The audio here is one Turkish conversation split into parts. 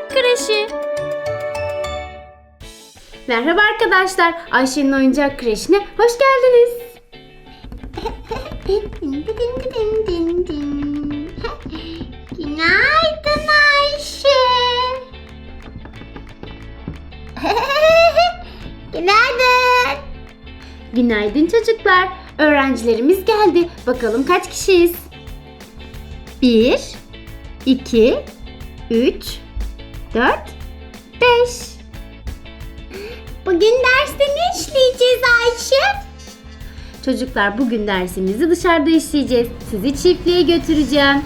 Oyuncak Kreşi. Merhaba arkadaşlar. Ayşe'nin Oyuncak Kreşi'ne hoş geldiniz. Günaydın Ayşe. Günaydın. Günaydın çocuklar. Öğrencilerimiz geldi. Bakalım kaç kişiyiz? 1 2 3 4 5 Bugün derste ne işleyeceğiz Ayşe? Çocuklar bugün dersimizi dışarıda işleyeceğiz. Sizi çiftliğe götüreceğim.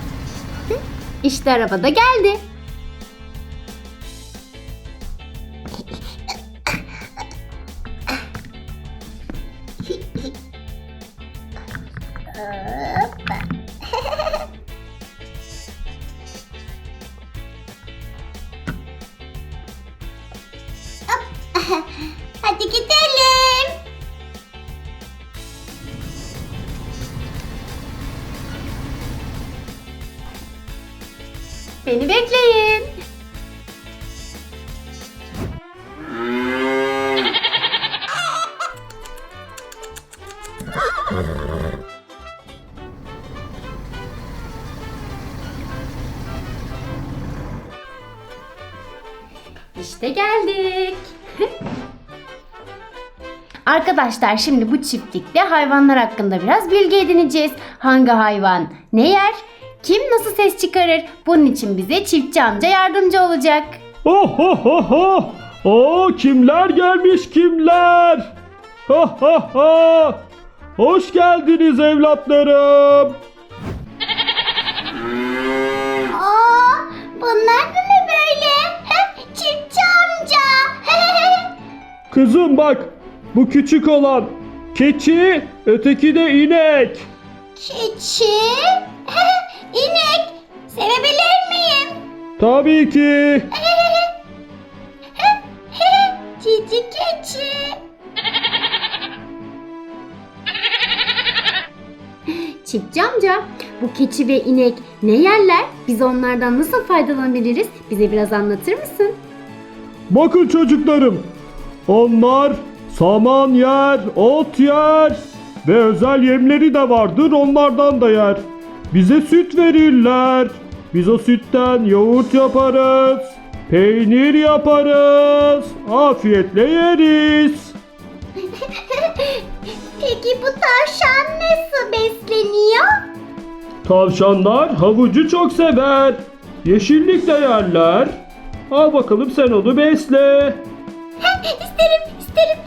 İşte araba da geldi. Beni bekleyin. İşte geldik. Arkadaşlar şimdi bu çiftlikte hayvanlar hakkında biraz bilgi edineceğiz. Hangi hayvan ne yer? Kim nasıl ses çıkarır? Bunun için bize çiftçi amca yardımcı olacak. Oh ho ho ho! Oo kimler gelmiş kimler? Ha ha ha! Hoş geldiniz evlatlarım. Aa, bunlar da ne böyle? Çiftçi amca. Kızım bak bu küçük olan keçi öteki de inek. Keçi. İnek. Sevebilir miyim? Tabii ki. Cici keçi. Çiftçi amca bu keçi ve inek ne yerler? Biz onlardan nasıl faydalanabiliriz? Bize biraz anlatır mısın? Bakın çocuklarım. Onlar saman yer, ot yer ve özel yemleri de vardır onlardan da yer. Bize süt verirler. Biz o sütten yoğurt yaparız. Peynir yaparız. Afiyetle yeriz. Peki bu tavşan nasıl besleniyor? Tavşanlar havucu çok sever. Yeşillik de yerler. Al bakalım sen onu besle. isterim, isterim.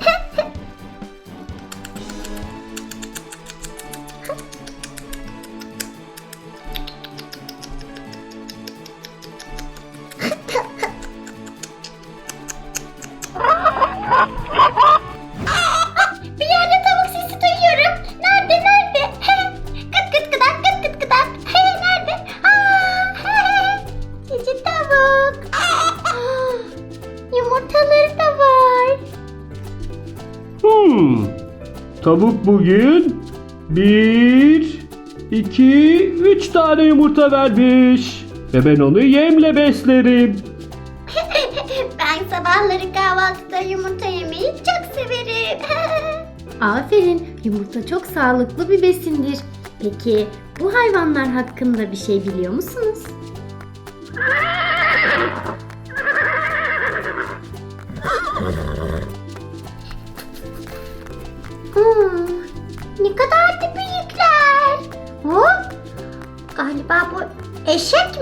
Tavuk bugün bir, iki, üç tane yumurta vermiş. Ve ben onu yemle beslerim. Ben sabahları kahvaltıda yumurta yemeyi çok severim. Aferin. Yumurta çok sağlıklı bir besindir. Peki bu hayvanlar hakkında bir şey biliyor musunuz?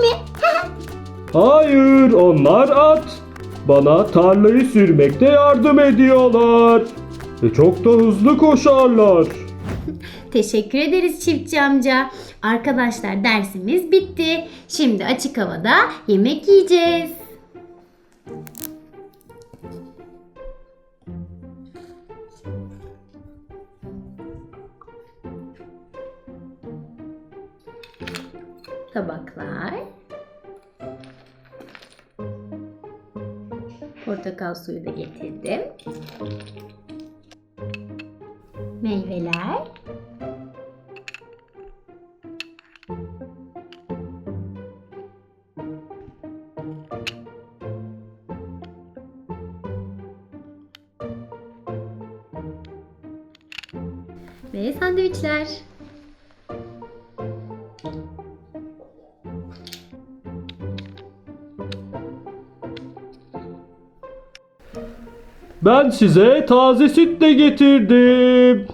mi? Hayır, onlar at. Bana tarlayı sürmekte yardım ediyorlar. Ve çok da hızlı koşarlar. Teşekkür ederiz çiftçi amca. Arkadaşlar dersimiz bitti. Şimdi açık havada yemek yiyeceğiz. Portakal suyu da getirdim. Meyveler. Ve sandviçler. Ben size taze süt de getirdim.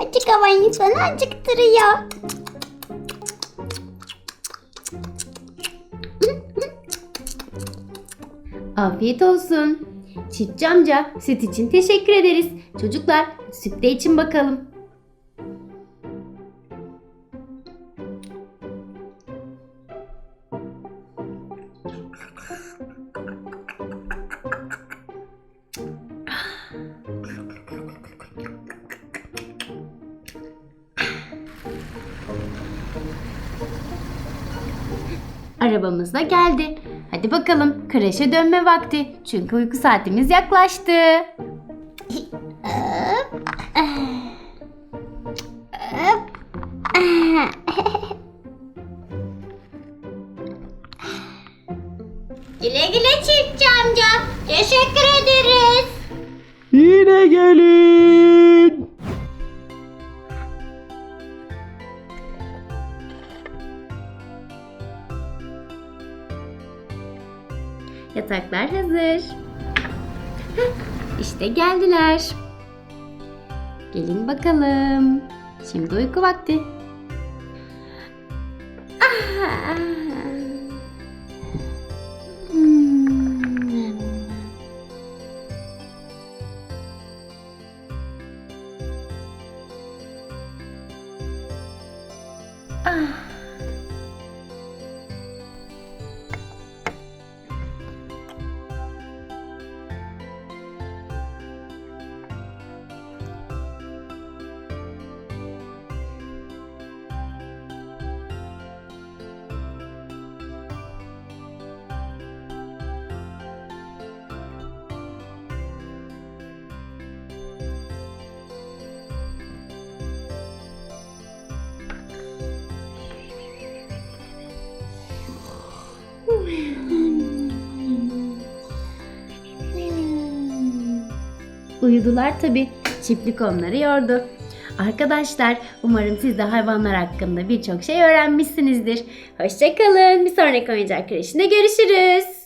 Açık hava insanı acıktırıyor. Afiyet olsun. Çiftçi amca süt için teşekkür ederiz. Çocuklar süt de için bakalım. Arabamız da geldi. Hadi bakalım kreşe dönme vakti. Çünkü uyku saatimiz yaklaştı. Güle güle çiftçi amca. Teşekkür ederiz. Yine gelin. Yataklar hazır. Heh, İşte geldiler. Gelin bakalım. Şimdi uyku vakti. Uyudular tabi. Çiftlik onları yordu. Arkadaşlar umarım siz de hayvanlar hakkında birçok şey öğrenmişsinizdir. Hoşçakalın. Bir sonraki oyuncak kreşinde görüşürüz.